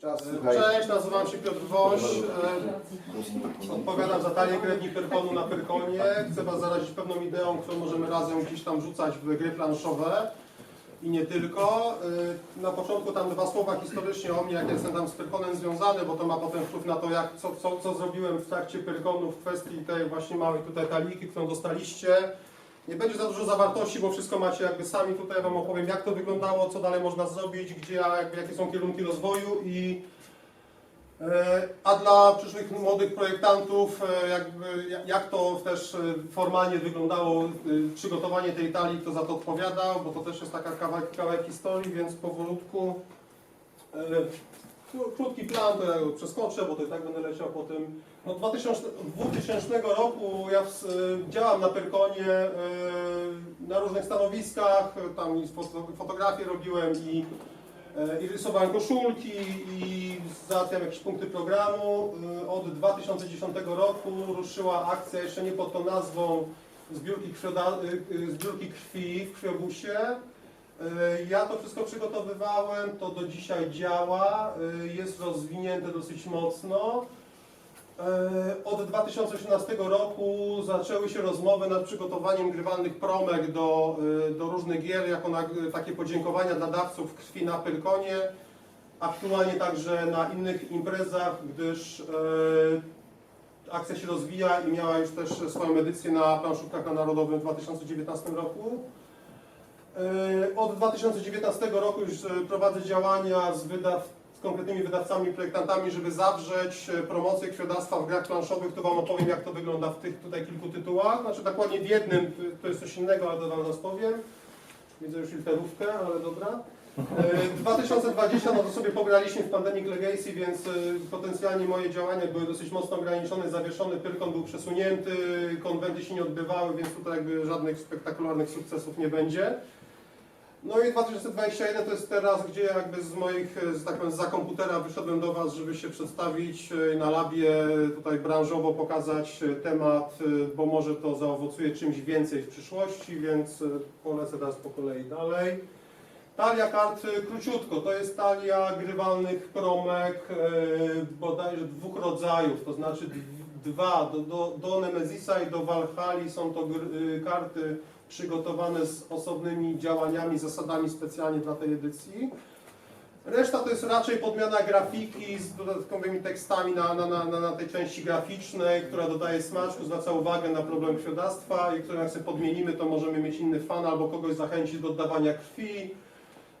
Czas. Cześć, nazywam się Piotr Woś. e, Odpowiadam za talię krewni Pyrkonu na Pyrkonie. Chcę Was zarazić pewną ideą, którą możemy razem gdzieś tam rzucać w gry planszowe. I nie tylko. E, Na początku tam dwa słowa historycznie o mnie, jak jestem tam z Pyrkonem związany, bo to ma potem wpływ na to, jak, co, co, co zrobiłem w trakcie Pyrkonu w kwestii tej właśnie małej tutaj taliki, którą dostaliście. Nie będzie za dużo zawartości, bo wszystko macie jakby sami tutaj, Wam opowiem jak to wyglądało, co dalej można zrobić, gdzie, jakby, jakie są kierunki rozwoju i e, a dla przyszłych młodych projektantów, e, jakby, jak- to też e, formalnie wyglądało przygotowanie tej talii, kto za to odpowiadał, bo to też jest taka kawałek, kawałek historii, więc powolutku. Kró- Krótki plan, to ja go przeskoczę, bo to i tak będę leciał po tym. No 2000, 2000 roku ja w, działam na Pyrkonie e, na różnych stanowiskach, tam fotografię robiłem i, e, i rysowałem koszulki i załatwiam jakieś punkty programu. E, Od 2010 roku ruszyła akcja jeszcze nie pod tą nazwą zbiórki, zbiórki krwi w krwiobusie. E, Ja to wszystko przygotowywałem, to do dzisiaj działa, e, jest rozwinięte dosyć mocno. E, Od 2018 roku zaczęły się rozmowy nad przygotowaniem grywalnych promek do, do różnych gier, jako na, takie podziękowania dla dawców krwi na Pyrkonie. Aktualnie także na innych imprezach, gdyż e, akcja się rozwija i miała już też swoją edycję na planszówkach na Narodowym w 2019 roku. E, Od 2019 roku już e, prowadzę działania z, wydaw, z konkretnymi wydawcami, projektantami, żeby zawrzeć e, promocję krwiodawstwa w grach planszowych. To Wam opowiem, jak to wygląda w tych tutaj kilku tytułach. Znaczy dokładnie w jednym, to jest coś innego, ale to Wam rozpowiem. Widzę już literówkę, ale dobra. E, 2020, no to sobie pograliśmy w Pandemic Legacy, więc e, potencjalnie moje działania były dosyć mocno ograniczone, zawieszony, Pyrkon był przesunięty, konwenty się nie odbywały, więc tutaj jakby żadnych spektakularnych sukcesów nie będzie. No i 2021 to jest teraz, gdzie jakby z moich, e, że tak powiem, za komputera wyszedłem do Was, żeby się przedstawić e, na labie, tutaj branżowo pokazać e, temat, e, bo może to zaowocuje czymś więcej w przyszłości, więc e, polecę teraz po kolei dalej. Talia kart e, króciutko, to jest talia grywalnych promek e, bodajże dwóch rodzajów, to znaczy dwa, do, do, do Nemezisa i do Valhalla są to y, karty przygotowane z osobnymi działaniami, zasadami specjalnie dla tej edycji. Reszta to jest raczej podmiana grafiki z dodatkowymi tekstami na, na, na, na, na tej części graficznej, która dodaje smaczku, zwraca uwagę na problem krwiodawstwa i którą jak sobie podmienimy, to możemy mieć inny fan albo kogoś zachęcić do oddawania krwi.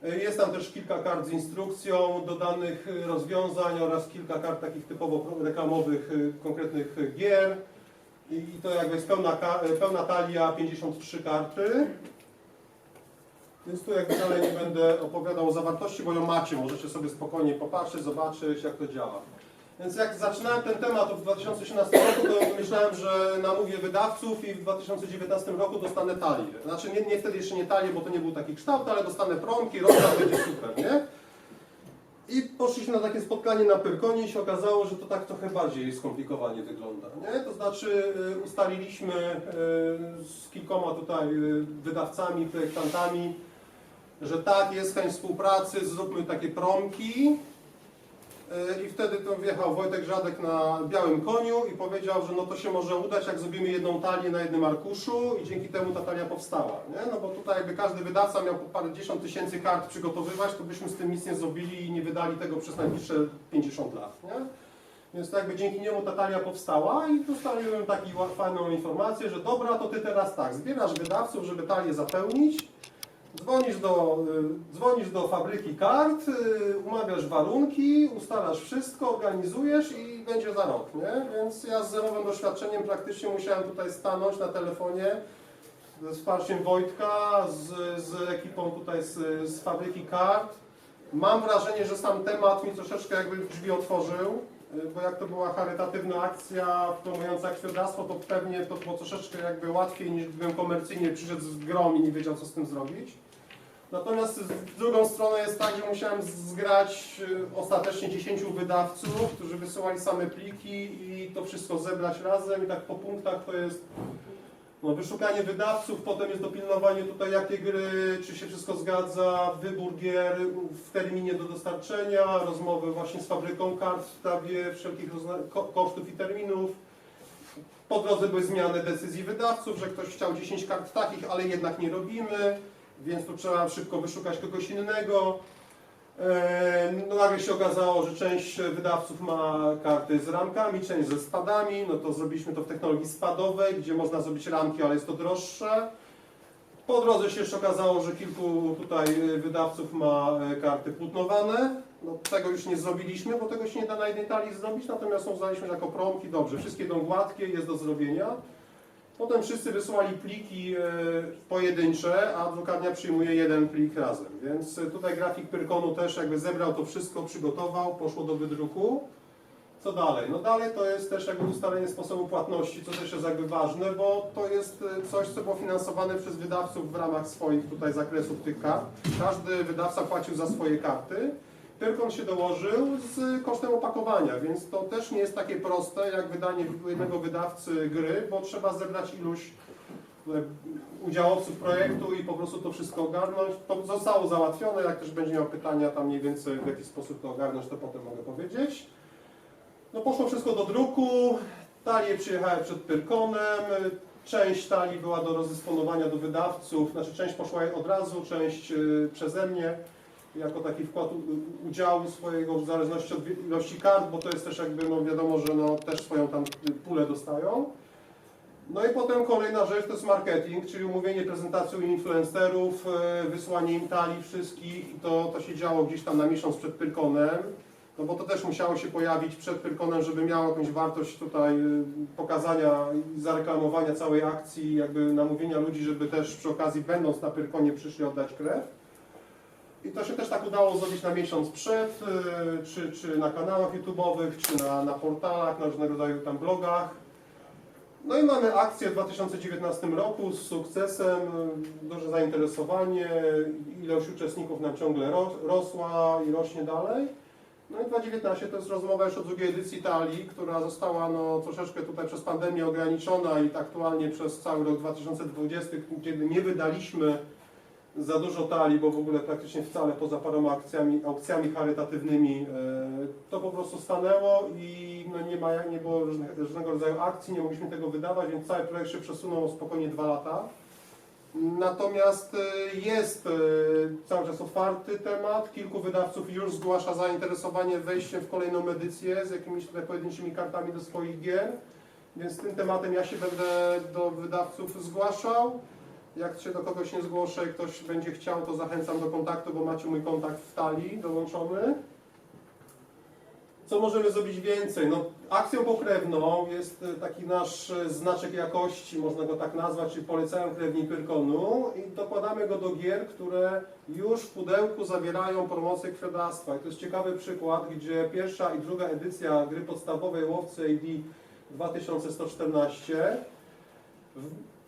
Jest tam też kilka kart z instrukcją dodanych y, rozwiązań oraz kilka kart takich typowo reklamowych y, konkretnych gier. I to jakby jest pełna, pełna talia, 53 karty. Więc tu jakby dalej nie będę opowiadał o zawartości, bo ją macie, możecie sobie spokojnie popatrzeć, zobaczyć jak to działa. Więc jak zaczynałem ten temat w 2018 roku, to myślałem, że namówię wydawców i w 2019 roku dostanę talię. Znaczy nie, nie wtedy jeszcze nie talię, bo to nie był taki kształt, ale dostanę promki, rozkład będzie super, nie? I poszliśmy na takie spotkanie na Pyrkonie i się okazało, że to tak trochę bardziej skomplikowanie wygląda. Nie? To znaczy y, ustaliliśmy y, z kilkoma tutaj y, wydawcami, projektantami, że tak, jest chęć współpracy, zróbmy takie promki. Y, I wtedy to wjechał Wojtek Żadek na białym koniu i powiedział, że no to się może udać, jak zrobimy jedną talię na jednym arkuszu i dzięki temu ta talia powstała. Nie? No bo tutaj jakby każdy wydawca miał po parędziesiąt tysięcy kart przygotowywać, to byśmy z tym nic nie zrobili i nie wydali tego przez najbliższe 50 lat. Nie? Więc to jakby dzięki niemu ta talia powstała i dostaliśmy taką fajną informację, że dobra, to ty teraz tak, zbierasz wydawców, żeby talię zapełnić, Dzwonisz do, y, dzwonisz do fabryki kart, y, umawiasz warunki, ustalasz wszystko, organizujesz i będzie za rok, nie? Więc ja z zerowym doświadczeniem praktycznie musiałem tutaj stanąć na telefonie ze wsparciem Wojtka, z, z ekipą tutaj z, z fabryki kart. Mam wrażenie, że sam temat mi troszeczkę jakby drzwi otworzył, bo jak to była charytatywna akcja promująca krwiodawstwo, to pewnie to było troszeczkę jakby łatwiej niż gdybym komercyjnie przyszedł z grą i nie wiedział co z tym zrobić. Natomiast z drugą stronę jest tak, że musiałem zgrać y, ostatecznie 10 wydawców, którzy wysyłali same pliki i to wszystko zebrać razem i tak po punktach to jest No, wyszukanie wydawców, potem jest dopilnowanie tutaj jakie gry, czy się wszystko zgadza, wybór gier w terminie do dostarczenia, rozmowy właśnie z fabryką kart w sprawie wszelkich kosztów i terminów. Po drodze były zmiany decyzji wydawców, że ktoś chciał 10 kart takich, ale jednak nie robimy, więc tu trzeba szybko wyszukać kogoś innego. No nagle się okazało, że część wydawców ma karty z ramkami, część ze spadami, no to zrobiliśmy to w technologii spadowej, gdzie można zrobić ramki, ale jest to droższe. Po drodze się jeszcze okazało, że kilku tutaj e, wydawców ma e, karty płótnowane. No, tego już nie zrobiliśmy, bo tego się nie da na jednej talii zrobić, natomiast uznaliśmy, że jako promki, dobrze, wszystkie idą gładkie, jest do zrobienia. Potem wszyscy wysłali pliki e, pojedyncze, a drukarnia przyjmuje jeden plik razem. Więc e, tutaj grafik Pyrkonu też jakby zebrał to wszystko, przygotował, poszło do wydruku. Co dalej? No dalej to jest też jakby ustalenie sposobu płatności, co też jest jakby ważne, bo to jest e, coś, co było finansowane przez wydawców w ramach swoich tutaj zakresów tych kart. Każdy wydawca płacił za swoje karty. Pyrkon się dołożył z kosztem opakowania, więc to też nie jest takie proste jak wydanie jednego wydawcy gry, bo trzeba zebrać iluś e, udziałowców projektu i po prostu to wszystko ogarnąć. To zostało załatwione, jak też będzie miał pytania tam mniej więcej w jaki sposób to ogarnąć, to potem mogę powiedzieć. No poszło wszystko do druku, talie przyjechały przed Pyrkonem, część talii była do rozdysponowania do wydawców, znaczy część poszła od razu, część y, przeze mnie jako taki wkład udziału swojego w zależności od ilości kart, bo to jest też jakby, no wiadomo, że no też swoją tam pulę dostają. No i potem kolejna rzecz to jest marketing, czyli umówienie prezentacji u influencerów, y, wysłanie im talii wszystkich to, to się działo gdzieś tam na miesiąc przed Pyrkonem. No bo to też musiało się pojawić przed Pyrkonem, żeby miało jakąś wartość tutaj y, pokazania i zareklamowania całej akcji, jakby namówienia ludzi, żeby też przy okazji będąc na Pyrkonie przyszli oddać krew. I to się też tak udało zrobić na miesiąc przed, y, czy, czy na kanałach YouTube'owych, czy na, na portalach, na różnego rodzaju tam blogach. No i mamy akcję w 2019 roku z sukcesem, y, duże zainteresowanie, ilość uczestników nam ciągle ro- rosła i rośnie dalej. No i 2019 to jest rozmowa już o drugiej edycji talii, która została no, troszeczkę tutaj przez pandemię ograniczona i aktualnie przez cały rok 2020, kiedy nie wydaliśmy za dużo talii, bo w ogóle praktycznie wcale poza paroma akcjami, aukcjami charytatywnymi, e, to po prostu stanęło i no, nie, ma, nie było różnego rodzaju akcji, nie mogliśmy tego wydawać, więc cały projekt się przesunął spokojnie dwa lata. Natomiast e, jest e, cały czas otwarty temat. Kilku wydawców już zgłasza zainteresowanie wejściem w kolejną edycję z jakimiś tutaj pojedynczymi kartami do swoich gier. Więc tym tematem ja się będę do wydawców zgłaszał. Jak się do kogoś nie zgłoszę ktoś będzie chciał, to zachęcam do kontaktu, bo macie mój kontakt w talii dołączony. Co możemy zrobić więcej? No, akcją pokrewną jest e, taki nasz e, znaczek jakości, można go tak nazwać, czyli polecają krewni Pyrkonu i dokładamy go do gier, które już w pudełku zawierają promocję krwiodawstwa. I to jest ciekawy przykład, gdzie pierwsza i druga edycja gry podstawowej Łowcy AD 2114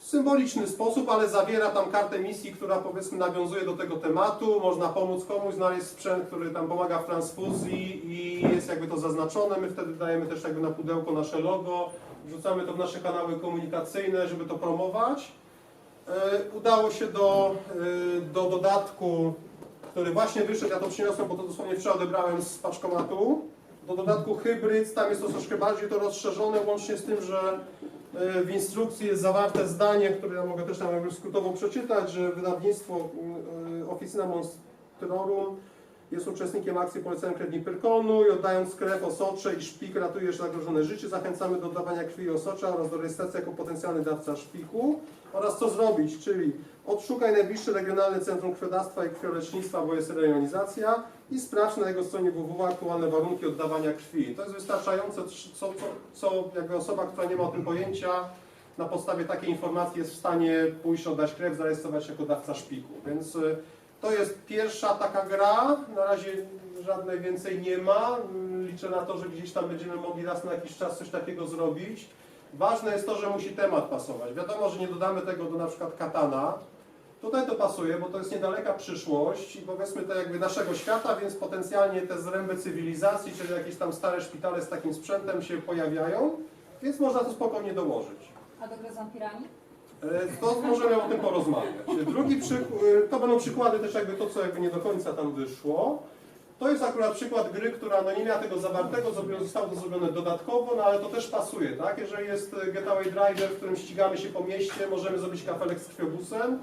w symboliczny sposób, ale zawiera tam kartę misji, która powiedzmy nawiązuje do tego tematu. Można pomóc komuś znaleźć sprzęt, który tam pomaga w transfuzji i jest jakby to zaznaczone. My wtedy dajemy też jakby na pudełko nasze logo, wrzucamy to w nasze kanały komunikacyjne, żeby to promować. E, Udało się do, e, do dodatku, który właśnie wyszedł, ja to przyniosłem, bo to dosłownie wczoraj odebrałem z paczkomatu. Do dodatku hybryd, tam jest to troszkę bardziej to rozszerzone, łącznie z tym, że e, w instrukcji jest zawarte zdanie, które ja mogę też tam skrótowo przeczytać, że wydawnictwo e, Oficyna Monstrorum jest uczestnikiem akcji Polecenia Krewni Pyrkonu i oddając krew, osocze i szpik ratujesz zagrożone życie. Zachęcamy do oddawania krwi i osocza oraz do rejestracji jako potencjalny dawca szpiku oraz co zrobić, czyli odszukaj najbliższe regionalne centrum krwiodawstwa i krwiolecznictwa, bo jest rejonizacja i sprawdź na jego stronie www aktualne warunki oddawania krwi. To jest wystarczające, co, co, co jakby osoba, która nie ma o tym pojęcia, na podstawie takiej informacji jest w stanie pójść oddać krew, zarejestrować się jako dawca szpiku. Więc y, to jest pierwsza taka gra, na razie żadnej więcej nie ma. Liczę na to, że gdzieś tam będziemy mogli raz na jakiś czas coś takiego zrobić. Ważne jest to, że musi temat pasować. Wiadomo, że nie dodamy tego do na przykład katana. Tutaj to pasuje, bo to jest niedaleka przyszłość i powiedzmy to jakby naszego świata, więc potencjalnie te zręby cywilizacji, czyli jakieś tam stare szpitale z takim sprzętem się pojawiają, więc można to spokojnie dołożyć. A do gry z? E, To możemy o tym porozmawiać. Drugi przykład, to będą przykłady też jakby to, co jakby nie do końca tam wyszło. To jest akurat przykład gry, która no nie miała tego zawartego, zostało to zrobione dodatkowo, no ale to też pasuje, tak? Jeżeli jest e, Getaway Driver, w którym ścigamy się po mieście, możemy zrobić kafelek z krwiobusem,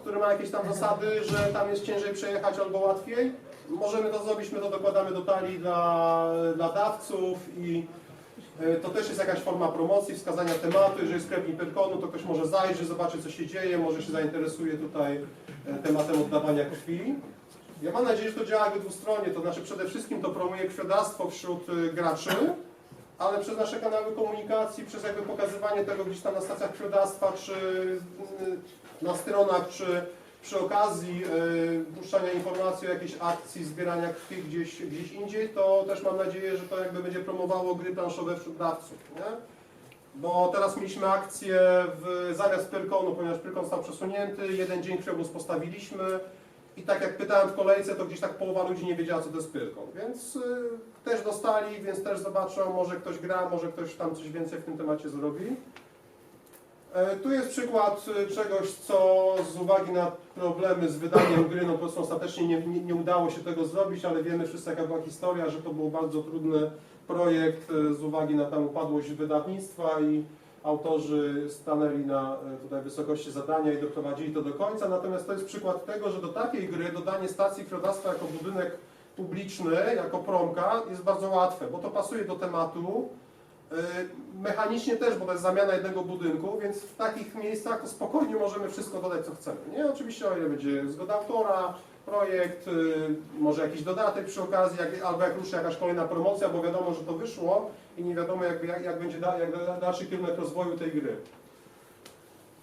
który ma jakieś tam zasady, że tam jest ciężej przejechać albo łatwiej. Możemy to zrobić, my to dokładamy do talii dla, dla dawców i e, to też jest jakaś forma promocji, wskazania tematu. Jeżeli jest sklepnik Pyrkonu, to ktoś może zajrzeć, zobaczyć co się dzieje, może się zainteresuje tutaj e, tematem oddawania krwi. Ja mam nadzieję, że to działa jakby dwustronnie, to znaczy przede wszystkim to promuje krwiodawstwo wśród y, graczy, ale przez nasze kanały komunikacji, przez jakby pokazywanie tego gdzieś tam na stacjach krwiodawstwa, czy na stronach, czy przy okazji y, puszczania informacji o jakiejś akcji zbierania krwi gdzieś, gdzieś indziej, to też mam nadzieję, że to jakby będzie promowało gry planszowe wśród dawców. Nie? Bo teraz mieliśmy akcję w, zamiast Pyrkonu, ponieważ Pyrkon został przesunięty, jeden dzień krwiobóz postawiliśmy, i tak jak pytałem w kolejce, to gdzieś tak połowa ludzi nie wiedziała, co to jest Pyrkon. Więc y, też dostali, więc też zobaczą, może ktoś gra, może ktoś tam coś więcej w tym temacie zrobi. E, Tu jest przykład y, czegoś, co z uwagi na problemy z wydaniem gry, no po prostu ostatecznie nie, nie, nie udało się tego zrobić, ale wiemy wszyscy jaka była historia, że to był bardzo trudny projekt y, z uwagi na tam upadłość wydawnictwa i autorzy stanęli na e, tutaj wysokości zadania i doprowadzili to do końca. Natomiast to jest przykład tego, że do takiej gry dodanie stacji krwiodawstwa jako budynek publiczny, jako promka jest bardzo łatwe, bo to pasuje do tematu. E, Mechanicznie też, bo to jest zamiana jednego budynku, więc w takich miejscach to spokojnie możemy wszystko dodać, co chcemy. Nie? Oczywiście o ile będzie zgoda autora, projekt, y, może jakiś dodatek przy okazji, albo jak ruszy jakaś kolejna promocja, bo wiadomo, że to wyszło i nie wiadomo jak, jak, jak będzie dalszy kierunek rozwoju tej gry.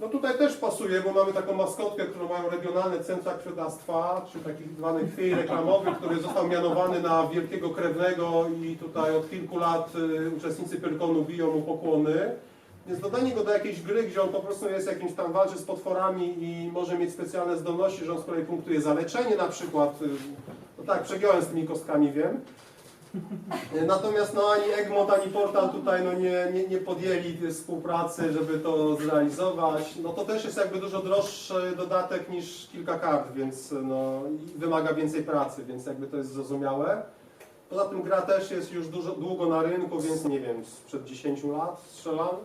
No tutaj też pasuje, bo mamy taką maskotkę, którą mają regionalne centra krwiodawstwa, czy takich zwanych chwil reklamowych, który został mianowany na wielkiego krewnego i tutaj od kilku lat y, uczestnicy Pyrkonu biją mu pokłony. Więc dodanie go do jakiejś gry, gdzie on po prostu jest jakimś tam walczy z potworami i może mieć specjalne zdolności, że on z kolei punktuje za leczenie na przykład. y, No tak, przegiąłem z tymi kostkami, wiem. Natomiast no ani Egmont, ani Portal tutaj no nie, nie, nie podjęli współpracy, żeby to zrealizować. No to też jest jakby dużo droższy dodatek niż kilka kart, więc no wymaga więcej pracy, więc jakby to jest zrozumiałe. Poza tym gra też jest już dużo, długo na rynku, więc nie wiem, sprzed 10 lat strzelam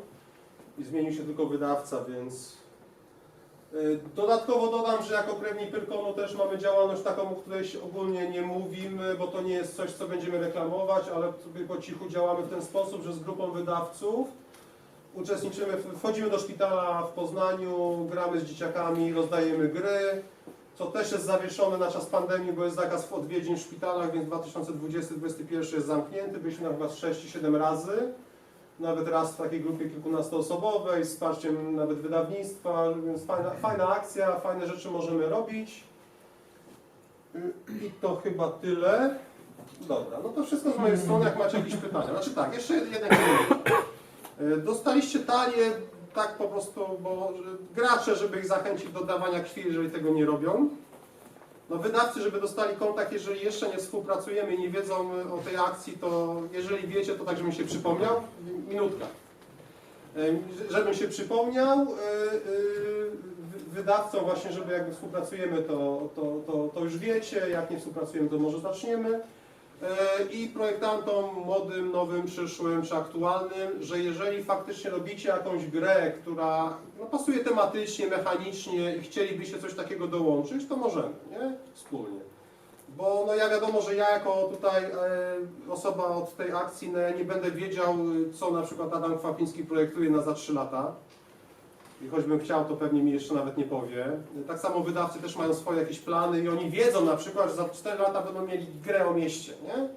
i zmienił się tylko wydawca, więc Dodatkowo dodam, że jako krewni Pyrkonu też mamy działalność taką, o której ogólnie nie mówimy, bo to nie jest coś, co będziemy reklamować, ale sobie po cichu działamy w ten sposób, że z grupą wydawców uczestniczymy, wchodzimy do szpitala w Poznaniu, gramy z dzieciakami, rozdajemy gry, co też jest zawieszone na czas pandemii, bo jest zakaz odwiedzin w szpitalach, więc 2020-2021 jest zamknięty, byliśmy na chyba 6-7 razy nawet raz w takiej grupie kilkunastoosobowej, z wsparciem nawet wydawnictwa, więc fajna, fajna akcja, fajne rzeczy możemy robić. I to chyba tyle. Dobra, no to wszystko z mojej strony, jak macie jakieś pytania. Znaczy tak, jeszcze jeden komentarz. Y, Dostaliście talię tak po prostu, bo gracze, żeby ich zachęcić do dawania krwi, jeżeli tego nie robią. No wydawcy, żeby dostali kontakt, jeżeli jeszcze nie współpracujemy i nie wiedzą y, o tej akcji, to jeżeli wiecie, to tak, żebym się przypomniał. Minutka. Y, Żebym się przypomniał, y, y, wy- wydawcom właśnie, żeby jakby współpracujemy, to, to, to, to już wiecie, jak nie współpracujemy, to może zaczniemy. E, i projektantom młodym, nowym, przyszłym czy aktualnym, że jeżeli faktycznie robicie jakąś grę, która no, pasuje tematycznie, mechanicznie i chcielibyście coś takiego dołączyć, to możemy, nie? Wspólnie. Bo no ja wiadomo, że ja jako tutaj e, osoba od tej akcji no, nie będę wiedział, co na przykład Adam Kwapiński projektuje na za 3 lata. I choćbym chciał, to pewnie mi jeszcze nawet nie powie. Tak samo wydawcy też mają swoje jakieś plany i oni wiedzą na przykład, że za 4 lata będą mieli grę o mieście, nie?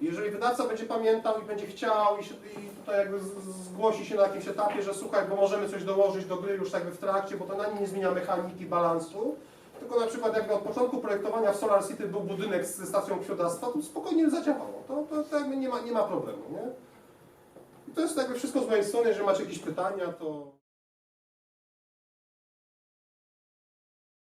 Jeżeli wydawca będzie pamiętał i będzie chciał i, się, i tutaj jakby z- z- zgłosi się na jakimś etapie, że słuchaj, bo możemy coś dołożyć do gry już jakby w trakcie, bo to na nim nie zmienia mechaniki, balansu, tylko na przykład jakby od początku projektowania w Solar City był budynek ze stacją krwiodawstwa, to spokojnie zadziałało. To, to, to jakby nie ma, nie ma problemu, nie? I to jest jakby wszystko z mojej strony, jeżeli macie jakieś pytania, to...